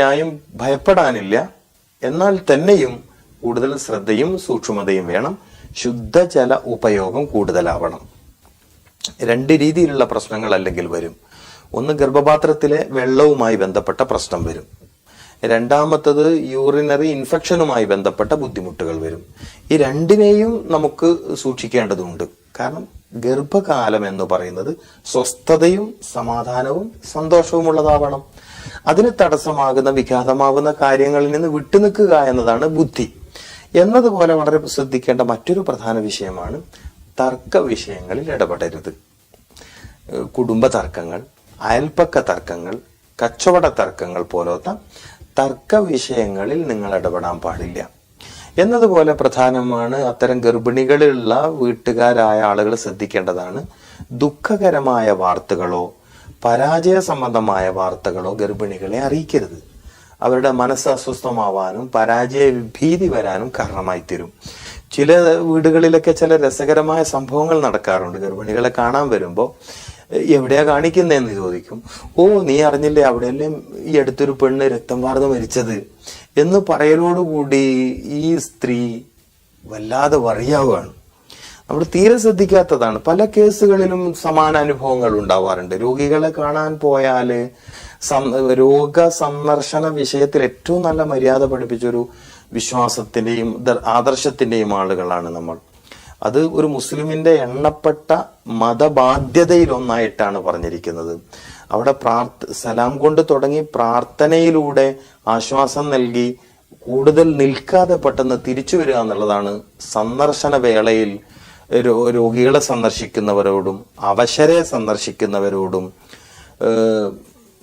ായും ഭയപ്പെടാനില്ല. എന്നാൽ തന്നെയും കൂടുതൽ ശ്രദ്ധയും സൂക്ഷ്മതയും വേണം. ശുദ്ധജല ഉപയോഗം കൂടുതലാവണം. രണ്ട് രീതിയിലുള്ള പ്രശ്നങ്ങൾ അല്ലെങ്കിൽ വരും. ഒന്ന് ഗർഭപാത്രത്തിലെ വെള്ളവുമായി ബന്ധപ്പെട്ട പ്രശ്നം വരും. രണ്ടാമത്തത് യൂറിനറി ഇൻഫെക്ഷനുമായി ബന്ധപ്പെട്ട ബുദ്ധിമുട്ടുകൾ വരും. ഈ രണ്ടിനെയും നമുക്ക് സൂക്ഷിക്കേണ്ടതുണ്ട്. കാരണം ഗർഭകാലം എന്ന് പറയുന്നത് സ്വസ്ഥതയും സമാധാനവും സന്തോഷവുമുള്ളതാവണം. അതിന് തടസ്സമാകുന്ന വിഘാതമാകുന്ന കാര്യങ്ങളിൽ നിന്ന് വിട്ടുനിൽക്കുക എന്നതാണ് ബുദ്ധി. എന്നതുപോലെ വളരെ ശ്രദ്ധിക്കേണ്ട മറ്റൊരു പ്രധാന വിഷയമാണ് തർക്ക വിഷയങ്ങളിൽ ഇടപെടരുത്. കുടുംബ തർക്കങ്ങൾ അയൽപ്പക്ക തർക്കങ്ങൾ കച്ചവട തർക്കങ്ങൾ പോലത്തെ തർക്ക വിഷയങ്ങളിൽ നിങ്ങൾ ഇടപെടാൻ പാടില്ല. എന്നതുപോലെ പ്രധാനമാണ് അത്തരം ഗർഭിണികളിലുള്ള വീട്ടുകാരായ ആളുകൾ ശ്രദ്ധിക്കേണ്ടതാണ് ദുഃഖകരമായ വാർത്തകളോ പരാജയ സംബന്ധമായ വാർത്തകളോ ഗർഭിണികളെ അറിയിക്കരുത്. അവരുടെ മനസ്സ് അസ്വസ്ഥമാവാനും പരാജയ ഭീതി വരാനും കാരണമായി തീരും ചില വീടുകളിലൊക്കെ ചില രസകരമായ സംഭവങ്ങൾ നടക്കാറുണ്ട്. ഗർഭിണികളെ കാണാൻ വരുമ്പോൾ എവിടെയാ കാണിക്കുന്നതെന്ന് ചോദിക്കും. ഓ നീ അറിഞ്ഞില്ലേ അവിടെയല്ലേ ഈ അടുത്തൊരു പെണ്ണ് രക്തം വാർന്ന് മരിച്ചത്? എന്ന് പറയലോടുകൂടി ഈ സ്ത്രീ വല്ലാതെ വറിയാവുകയാണ്. നമ്മൾ തീരെ ശ്രദ്ധിക്കാത്തതാണ്. പല കേസുകളിലും സമാന അനുഭവങ്ങൾ ഉണ്ടാവാറുണ്ട്. രോഗികളെ കാണാൻ പോയാൽ രോഗ സന്ദർശന വിഷയത്തിൽ ഏറ്റവും നല്ല മര്യാദ പഠിപ്പിച്ചൊരു വിശ്വാസത്തിന്റെയും ആദർശത്തിന്റെയും ആളുകളാണ് നമ്മൾ. അത് ഒരു മുസ്ലിമിന്റെ എണ്ണപ്പെട്ട മതബാധ്യതയിൽ ഒന്നായിട്ടാണ് പറഞ്ഞിരിക്കുന്നത്. അവിടെ പ്രാർത്ഥ സലാം കൊണ്ട് തുടങ്ങി പ്രാർത്ഥനയിലൂടെ ആശ്വാസം നൽകി കൂടുതൽ നിൽക്കാതെ പെട്ടെന്ന് തിരിച്ചു വരിക എന്നുള്ളതാണ് സന്ദർശന വേളയിൽ രോഗികളെ സന്ദർശിക്കുന്നവരോടും അവശരെ സന്ദർശിക്കുന്നവരോടും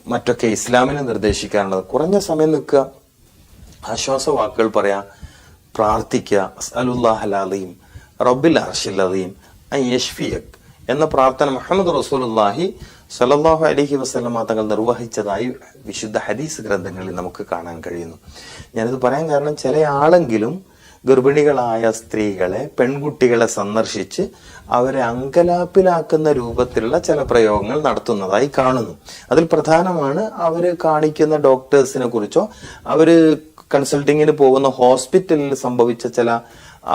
മറ്റൊക്കെ ഇസ്ലാമിനെ നിർദ്ദേശിക്കാനുള്ളത്. കുറഞ്ഞ സമയം നിൽക്കുക ആശ്വാസ വാക്കുകൾ പറയാ പ്രാർത്ഥിക്കുക. അസലുല്ലാഹലാലയും റബ്ബിൽ അർഷിൽ അലീം യഷ്ഫിയക് എന്ന പ്രാർത്ഥന മുഹമ്മദ് റസൂലുള്ളാഹി സലല്ലാഹു അലഹി വസല്ലമ തങ്ങൾ നിർവഹിച്ചതായി വിശുദ്ധ ഹദീസ് ഗ്രന്ഥങ്ങളിൽ നമുക്ക് കാണാൻ കഴിയുന്നു. ഞാനിത് പറയാൻ കാരണം ചില ആളെങ്കിലും ഗർഭിണികളായ സ്ത്രീകളെ പെൺകുട്ടികളെ സന്ദർശിച്ച് അവരെ അങ്കലാപ്പിലാക്കുന്ന രൂപത്തിലുള്ള ചില പ്രയോഗങ്ങൾ നടത്തുന്നതായി കാണുന്നു. അതിൽ പ്രധാനമാണ് അവർ കാണിക്കുന്ന ഡോക്ടേഴ്സിനെ കുറിച്ചോ അവർ കൺസൾട്ടിങ്ങിന് പോകുന്ന ഹോസ്പിറ്റലിൽ സംഭവിച്ച ചില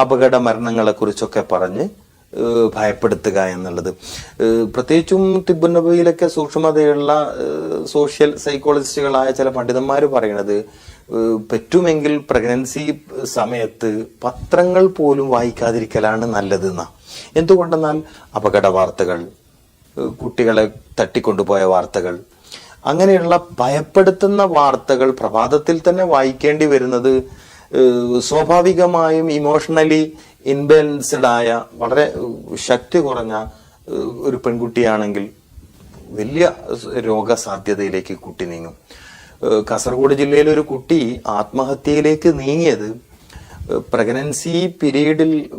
അപകട മരണങ്ങളെ കുറിച്ചൊക്കെ പറഞ്ഞ് ഭയപ്പെടുത്തുക എന്നുള്ളത്. പ്രത്യേകിച്ചും തിബുന്നബയിലൊക്കെ സൂക്ഷ്മതയുള്ള സോഷ്യൽ സൈക്കോളജിസ്റ്റുകളായ ചില പണ്ഡിതന്മാർ പറയണത് പറ്റുമെങ്കിൽ പ്രഗ്നൻസി സമയത്ത് പത്രങ്ങൾ പോലും വായിക്കാതിരിക്കലാണ് നല്ലതെന്ന. എന്തുകൊണ്ടെന്നാൽ അപകട വാർത്തകൾ കുട്ടികളെ തട്ടിക്കൊണ്ടുപോയ വാർത്തകൾ അങ്ങനെയുള്ള ഭയപ്പെടുത്തുന്ന വാർത്തകൾ പ്രഭാതത്തിൽ തന്നെ വായിക്കേണ്ടി വരുന്നത് സ്വാഭാവികമായും ഇമോഷണലി ഇൻബാലൻസ്ഡ് ആയ വളരെ ശക്തി കുറഞ്ഞ ഒരു പെൺകുട്ടിയാണെങ്കിൽ വലിയ രോഗസാധ്യതയിലേക്ക് കുട്ടി നീങ്ങും. കാസർഗോഡ് ജില്ലയിലെ ഒരു കുട്ടി ആത്മഹത്യയിലേക്ക് നീങ്ങിയത്. പ്രഗ്നൻസി പീരീഡിൽ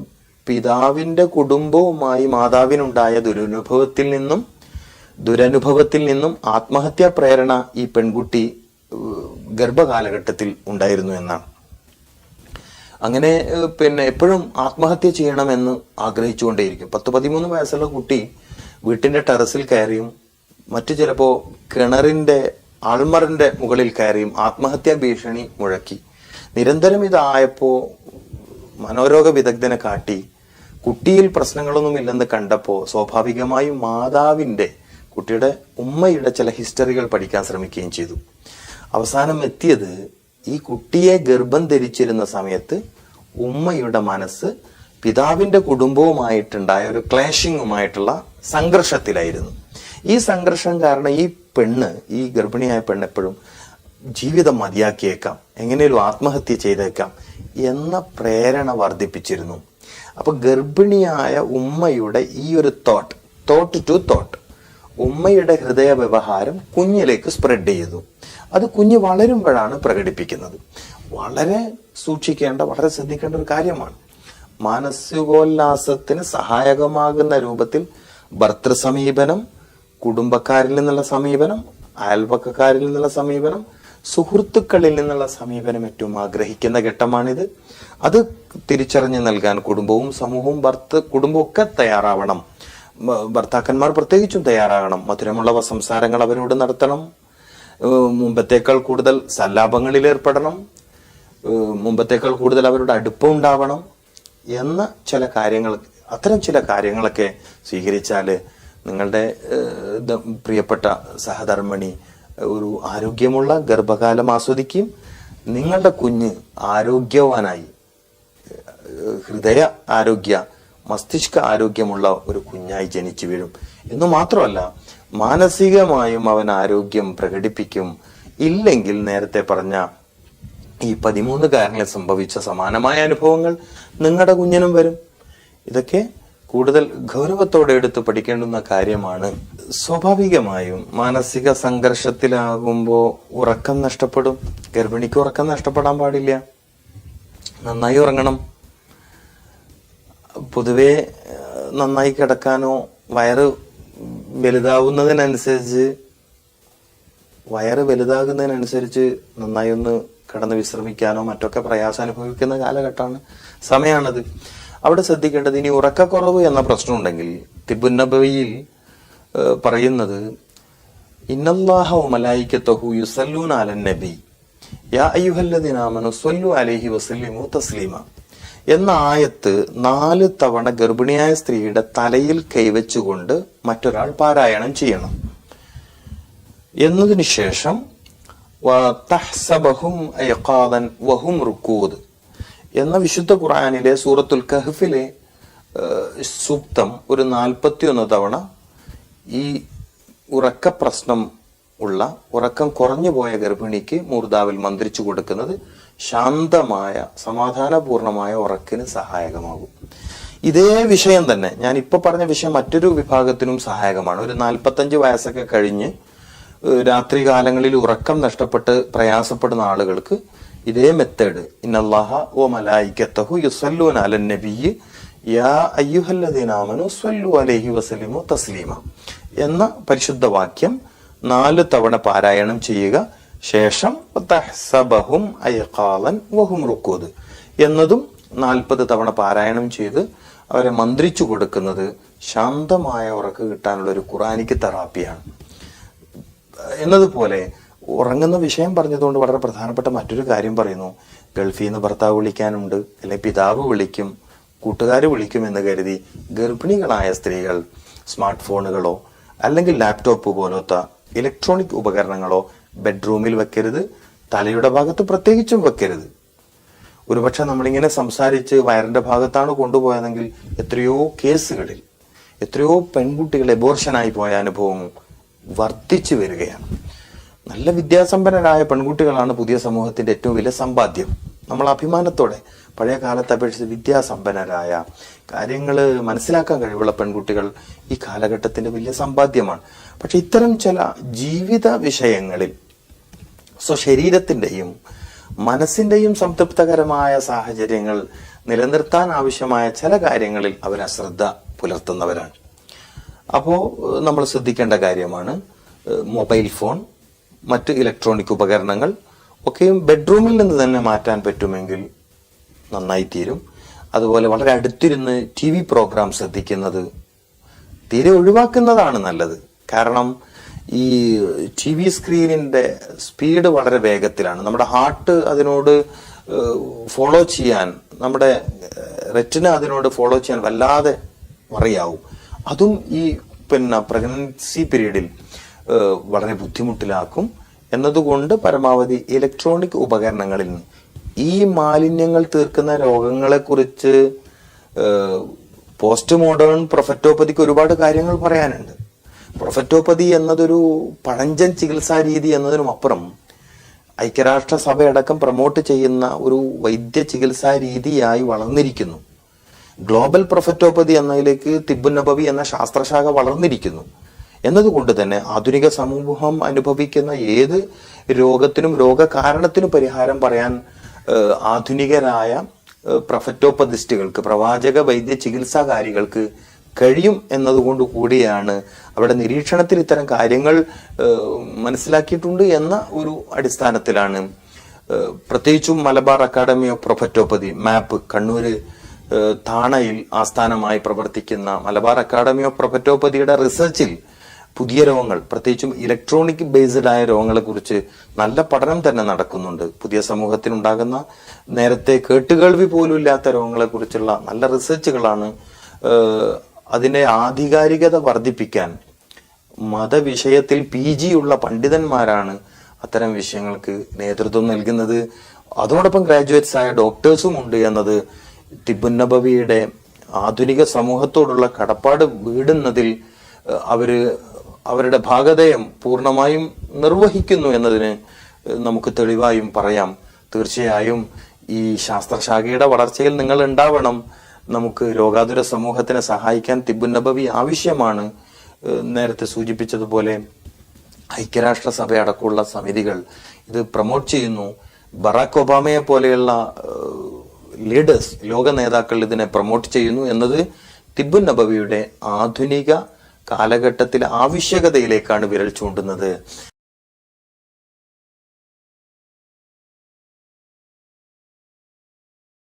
പിതാവിന്റെ കുടുംബവുമായി മാതാവിനുണ്ടായ ദുരനുഭവത്തിൽ നിന്നും ദുരനുഭവത്തിൽ നിന്നും ആത്മഹത്യാ പ്രേരണ ഈ പെൺകുട്ടി ഗർഭകാലഘട്ടത്തിൽ ഉണ്ടായിരുന്നു എന്നാണ്. അങ്ങനെ പിന്നെ എപ്പോഴും ആത്മഹത്യ ചെയ്യണമെന്ന് ആഗ്രഹിച്ചുകൊണ്ടേയിരിക്കും. പത്ത് പതിമൂന്ന് വയസ്സുള്ള കുട്ടി വീട്ടിന്റെ ടെറസിൽ കയറിയും മറ്റു ചിലപ്പോൾ കിണറിന്റെ ആൾമറിന്റെ മുകളിൽ കയറിയും ആത്മഹത്യാ ഭീഷണി മുഴക്കി. നിരന്തരം ഇതായപ്പോ മനോരോഗ വിദഗ്ധനെ കാട്ടി കുട്ടിയിൽ പ്രശ്നങ്ങളൊന്നും ഇല്ലെന്ന് കണ്ടപ്പോ സ്വാഭാവികമായും മാതാവിന്റെ കുട്ടിയുടെ ഉമ്മയുടെ ചില ഹിസ്റ്ററികൾ പഠിക്കാൻ ശ്രമിക്കുകയും ചെയ്തു. അവസാനം എത്തിയത് ഈ കുട്ടിയെ ഗർഭം ധരിച്ചിരുന്ന സമയത്ത് ഉമ്മയുടെ മനസ്സ് പിതാവിന്റെ കുടുംബവുമായിട്ടുണ്ടായ ഒരു ക്ലേഷിങ്ങുമായിട്ടുള്ള സംഘർഷത്തിലായിരുന്നു. ഈ സംഘർഷം കാരണം ഈ പെണ്ണ് ഈ ഗർഭിണിയായ പെണ്ണ് എപ്പോഴും ജീവിതം മതിയാക്കിയേക്കാം എങ്ങനെയും ആത്മഹത്യ ചെയ്തേക്കാം എന്ന പ്രേരണ വർദ്ധിപ്പിച്ചിരുന്നു. അപ്പൊ ഗർഭിണിയായ ഉമ്മയുടെ ഈ ഒരു തോട്ട് തോട്ട് ടു തോട്ട് ഉമ്മയുടെ ഹൃദയ വ്യവഹാരം കുഞ്ഞിലേക്ക് സ്പ്രെഡ് ചെയ്തു. അത് കുഞ്ഞ് വളരുമ്പോഴാണ് പ്രകടിപ്പിക്കുന്നത്. വളരെ സൂക്ഷിക്കേണ്ട വളരെ ശ്രദ്ധിക്കേണ്ട ഒരു കാര്യമാണ്. മാനസികോല്ലാസത്തിന് സഹായകമാകുന്ന രൂപത്തിൽ ഭർത്തൃ സമീപനം കുടുംബക്കാരിൽ നിന്നുള്ള സമീപനം അയൽപക്കക്കാരിൽ നിന്നുള്ള സമീപനം സുഹൃത്തുക്കളിൽ നിന്നുള്ള സമീപനം ഏറ്റവും ആഗ്രഹിക്കുന്ന ഘട്ടമാണിത്. അത് തിരിച്ചറിഞ്ഞു നൽകാൻ കുടുംബവും സമൂഹവും ഭർത്ത കുടുംബമൊക്കെ തയ്യാറാവണം. ഭർത്താക്കന്മാർ പ്രത്യേകിച്ചും തയ്യാറാകണം. മധുരമുള്ള സംസാരങ്ങൾ അവരോട് നടത്തണം. മുമ്പത്തേക്കാൾ കൂടുതൽ സല്ലാപങ്ങളിൽ ഏർപ്പെടണം. മുമ്പത്തേക്കാൾ കൂടുതൽ അവരുടെ അടുപ്പം ഉണ്ടാവണം എന്ന ചില കാര്യങ്ങൾ അത്തരം ചില കാര്യങ്ങളൊക്കെ സ്വീകരിച്ചാൽ നിങ്ങളുടെ പ്രിയപ്പെട്ട സഹധർമ്മിണി ഒരു ആരോഗ്യമുള്ള ഗർഭകാലം ആസ്വദിക്കുകയും നിങ്ങളുടെ കുഞ്ഞ് ആരോഗ്യവാനായി ഹൃദയ ആരോഗ്യ മസ്തിഷ്ക ആരോഗ്യമുള്ള ഒരു കുഞ്ഞായി ജനിച്ചു വീഴും. എന്നു മാത്രമല്ല മാനസികമായും അവൻ ആരോഗ്യം പ്രകടിപ്പിക്കും. ഇല്ലെങ്കിൽ നേരത്തെ പറഞ്ഞ ഈ പതിമൂന്ന് കാരണങ്ങൾ സംഭവിച്ച സമാനമായ അനുഭവങ്ങൾ നിങ്ങളുടെ കുഞ്ഞിനും വരും. ഇതൊക്കെ കൂടുതൽ ഗൗരവത്തോടെ എടുത്ത് പഠിക്കേണ്ടുന്ന കാര്യമാണ് സ്വാഭാവികമായും മാനസിക സംഘർഷത്തിലാകുമ്പോൾ ഉറക്കം നഷ്ടപ്പെടും. ഗർഭിണിക്ക് ഉറക്കം നഷ്ടപ്പെടാൻ പാടില്ല. നന്നായി ഉറങ്ങണം. പൊതുവെ നന്നായി കിടക്കാനോ വയറ് വലുതാവുന്നതിനനുസരിച്ച് വയറ് വലുതാകുന്നതിനനുസരിച്ച് നന്നായി ഒന്ന് കിടന്ന് വിശ്രമിക്കാനോ മറ്റൊക്കെ പ്രയാസം അനുഭവിക്കുന്ന കാലഘട്ടമാണ്. സമയമാണത് അവിടെ ശ്രദ്ധിക്കേണ്ടത് ഇനി ഉറക്കക്കുറവ് എന്ന പ്രശ്നം ഉണ്ടെങ്കിൽ തിബുന്നബയിൽ പറയുന്നത് എന്ന ആയത്ത് നാല് തവണ ഗർഭിണിയായ സ്ത്രീയുടെ തലയിൽ കൈവച്ചുകൊണ്ട് മറ്റൊരാൾ പാരായണം ചെയ്യണം. എന്നതിനു ശേഷം വഹും എന്ന വിശുദ്ധ ഖുർആനിലെ സൂറത്തുൽ കഹഫിലെ സൂക്തം ഒരു നാൽപ്പത്തിയൊന്ന് തവണ ഈ ഉറക്ക പ്രശ്നം ഉള്ള ഉറക്കം കുറഞ്ഞു പോയ ഗർഭിണിക്ക് മൂർദാവിൽ മന്ത്രിച്ചു കൊടുക്കുന്നത് ശാന്തമായ സമാധാനപൂർണമായ ഉറക്കിന് സഹായകമാകും. ഇതേ വിഷയം തന്നെ ഞാൻ ഇപ്പൊ പറഞ്ഞ വിഷയം മറ്റൊരു വിഭാഗത്തിനും സഹായകമാണ്. ഒരു നാൽപ്പത്തഞ്ച് വയസ്സൊക്കെ കഴിഞ്ഞ് രാത്രി കാലങ്ങളിൽ ഉറക്കം നഷ്ടപ്പെട്ട് പ്രയാസപ്പെടുന്ന ആളുകൾക്ക് ഇതേ മെത്തേഡ് ഇന്നല്ലാഹ അലൈഹി എന്ന പരിശുദ്ധ വാക്യം നാല് തവണ പാരായണം ചെയ്യുക. ശേഷം തഹ്സബഹും അയഖാലൻ വഹും റുക്കൂദ്. എന്നതും നാൽപ്പത് തവണ പാരായണം ചെയ്ത് അവരെ മന്ത്രിച്ചു കൊടുക്കുന്നത് ശാന്തമായ ഉറക്ക് കിട്ടാനുള്ള ഒരു ഖുറാനിക്ക് തെറാപ്പിയാണ്. എന്നതുപോലെ ഉറങ്ങുന്ന വിഷയം പറഞ്ഞതുകൊണ്ട് വളരെ പ്രധാനപ്പെട്ട മറ്റൊരു കാര്യം പറയുന്നു. ഗൾഫിൽ നിന്ന് ഭർത്താവ് വിളിക്കാനുണ്ട് അല്ലെങ്കിൽ പിതാവ് വിളിക്കും കൂട്ടുകാർ വിളിക്കും എന്ന് കരുതി ഗർഭിണികളായ സ്ത്രീകൾ സ്മാർട്ട് ഫോണുകളോ അല്ലെങ്കിൽ ലാപ്ടോപ്പ് പോലത്തെ ഇലക്ട്രോണിക് ഉപകരണങ്ങളോ ബെഡ്റൂമിൽ വെക്കരുത് തലയുടെ ഭാഗത്ത് പ്രത്യേകിച്ചും വെക്കരുത്. ഒരുപക്ഷെ നമ്മളിങ്ങനെ സംസാരിച്ച് വയറിന്റെ ഭാഗത്താണ് കൊണ്ടുപോയതെങ്കിൽ എത്രയോ കേസുകളിൽ എത്രയോ പെൺകുട്ടികൾ എബോർഷനായി പോയ അനുഭവം വർദ്ധിച്ചു വരികയാണ്. നല്ല വിദ്യാസമ്പന്നരായ പെൺകുട്ടികളാണ് പുതിയ സമൂഹത്തിന്റെ ഏറ്റവും വലിയ സമ്പാദ്യം. നമ്മൾ അഭിമാനത്തോടെ പഴയ കാലത്തെ അപേക്ഷിച്ച് വിദ്യാസമ്പന്നരായ കാര്യങ്ങൾ മനസ്സിലാക്കാൻ കഴിവുള്ള പെൺകുട്ടികൾ ഈ കാലഘട്ടത്തിന്റെ വലിയ സമ്പാദ്യമാണ്. പക്ഷെ ഇത്തരം ചില ജീവിത വിഷയങ്ങളിൽ സ്വശരീരത്തിന്റെയും മനസ്സിന്റെയും സംതൃപ്തകരമായ സാഹചര്യങ്ങൾ നിലനിർത്താൻ ആവശ്യമായ ചില കാര്യങ്ങളിൽ അവർ അശ്രദ്ധ പുലർത്തുന്നവരാണ്. അപ്പോൾ നമ്മൾ ശ്രദ്ധിക്കേണ്ട കാര്യമാണ് മൊബൈൽ ഫോൺ മറ്റ് ഇലക്ട്രോണിക് ഉപകരണങ്ങൾ ഒക്കെയും ബെഡ്റൂമിൽ നിന്ന് തന്നെ മാറ്റാൻ പറ്റുമെങ്കിൽ നന്നായി തീരും അതുപോലെ വളരെ അടുത്തിരുന്ന് ടി വി പ്രോഗ്രാം ശ്രദ്ധിക്കുന്നത് തീരെ ഒഴിവാക്കുന്നതാണ് നല്ലത്. കാരണം ഈ ടി വി സ്ക്രീനിന്റെ സ്പീഡ് വളരെ വേഗത്തിലാണ്. നമ്മുടെ ഹാർട്ട് അതിനോട് ഫോളോ ചെയ്യാൻ നമ്മുടെ റെറ്റിന അതിനോട് ഫോളോ ചെയ്യാൻ വല്ലാതെ മറിയാവും അതും ഈ പിന്നെ പ്രഗ്നൻസി പീരീഡിൽ വളരെ ബുദ്ധിമുട്ടിലാക്കും. എന്നതുകൊണ്ട് പരമാവധി ഇലക്ട്രോണിക് ഉപകരണങ്ങളിൽ ഈ മാലിന്യങ്ങൾ തീർക്കുന്ന രോഗങ്ങളെക്കുറിച്ച് പോസ്റ്റ് മോഡേൺ പ്രൊഫറ്റോപ്പതിക്ക് ഒരുപാട് കാര്യങ്ങൾ പറയാനുണ്ട്. പ്രൊഫറ്റോപ്പതി എന്നതൊരു പഴഞ്ചൻ ചികിത്സാ രീതി എന്നതിനും അപ്പുറം ഐക്യരാഷ്ട്രസഭയടക്കം പ്രൊമോട്ട് ചെയ്യുന്ന ഒരു വൈദ്യ ചികിത്സാ രീതിയായി വളർന്നിരിക്കുന്നു. ഗ്ലോബൽ പ്രൊഫറ്റോപ്പതി എന്നതിലേക്ക് തിബുനബവി എന്ന ശാസ്ത്രശാഖ വളർന്നിരിക്കുന്നു. എന്നതുകൊണ്ട് തന്നെ ആധുനിക സമൂഹം അനുഭവിക്കുന്ന ഏത് രോഗത്തിനും രോഗകാരണത്തിനും പരിഹാരം പറയാൻ ആധുനികരായ ഏഹ്, പ്രൊഫറ്റോപ്പതിസ്റ്റുകൾക്ക് പ്രവാചക വൈദ്യ ചികിത്സാകാരികൾക്ക് കഴിയും എന്നതുകൊണ്ട് കൂടിയാണ് അവിടെ നിരീക്ഷണത്തിൽ ഇത്തരം കാര്യങ്ങൾ മനസ്സിലാക്കിയിട്ടുണ്ട് എന്ന ഒരു അടിസ്ഥാനത്തിലാണ്. പ്രത്യേകിച്ചും മലബാർ അക്കാദമി ഓഫ് പ്രൊഫറ്റോപ്പതി മാപ്പ് കണ്ണൂര് താണയിൽ ആസ്ഥാനമായി പ്രവർത്തിക്കുന്ന മലബാർ അക്കാദമി ഓഫ് പ്രൊഫറ്റോപ്പതിയുടെ റിസർച്ചിൽ പുതിയ രോഗങ്ങൾ പ്രത്യേകിച്ചും ഇലക്ട്രോണിക് ബേസ്ഡ് ആയ രോഗങ്ങളെ കുറിച്ച് നല്ല പഠനം തന്നെ നടക്കുന്നുണ്ട്. പുതിയ സമൂഹത്തിനുണ്ടാകുന്ന നേരത്തെ കേട്ടുകേൾവി പോലും ഇല്ലാത്ത രോഗങ്ങളെ കുറിച്ചുള്ള നല്ല റിസർച്ചുകളാണ് അതിനെ ആധികാരികത വർദ്ധിപ്പിക്കാൻ മതവിഷയത്തിൽ പി ജി ഉള്ള പണ്ഡിതന്മാരാണ് അത്തരം വിഷയങ്ങൾക്ക് നേതൃത്വം നൽകുന്നത്. അതോടൊപ്പം ഗ്രാജുവേറ്റ്സ് ആയ ഡോക്ടേഴ്സും ഉണ്ട് എന്നത് തിബുൻ ആധുനിക സമൂഹത്തോടുള്ള കടപ്പാട് വീടുന്നതിൽ അവർ അവരുടെ ഭാഗതയം പൂർണമായും നിർവഹിക്കുന്നു എന്നതിന് നമുക്ക് തെളിവായും പറയാം. തീർച്ചയായും ഈ ശാസ്ത്രശാഖയുടെ വളർച്ചയിൽ നിങ്ങൾ ഉണ്ടാവണം. നമുക്ക് രോഗാതുര സമൂഹത്തിനെ സഹായിക്കാൻ തിബുന്നബവി നബവി ആവശ്യമാണ് നേരത്തെ സൂചിപ്പിച്ചതുപോലെ ഐക്യരാഷ്ട്രസഭ അടക്കമുള്ള സമിതികൾ ഇത് പ്രൊമോട്ട് ചെയ്യുന്നു. ബറാക്ക് ഒബാമയെ പോലെയുള്ള ലീഡേഴ്സ് ലോക നേതാക്കൾ ഇതിനെ പ്രൊമോട്ട് ചെയ്യുന്നു എന്നത് തിബുൻ നബവിയുടെ ആധുനിക കാലഘട്ടത്തിലെ ആവശ്യകതയിലേക്കാണ് വിരൽ ചൂണ്ടുന്നത്.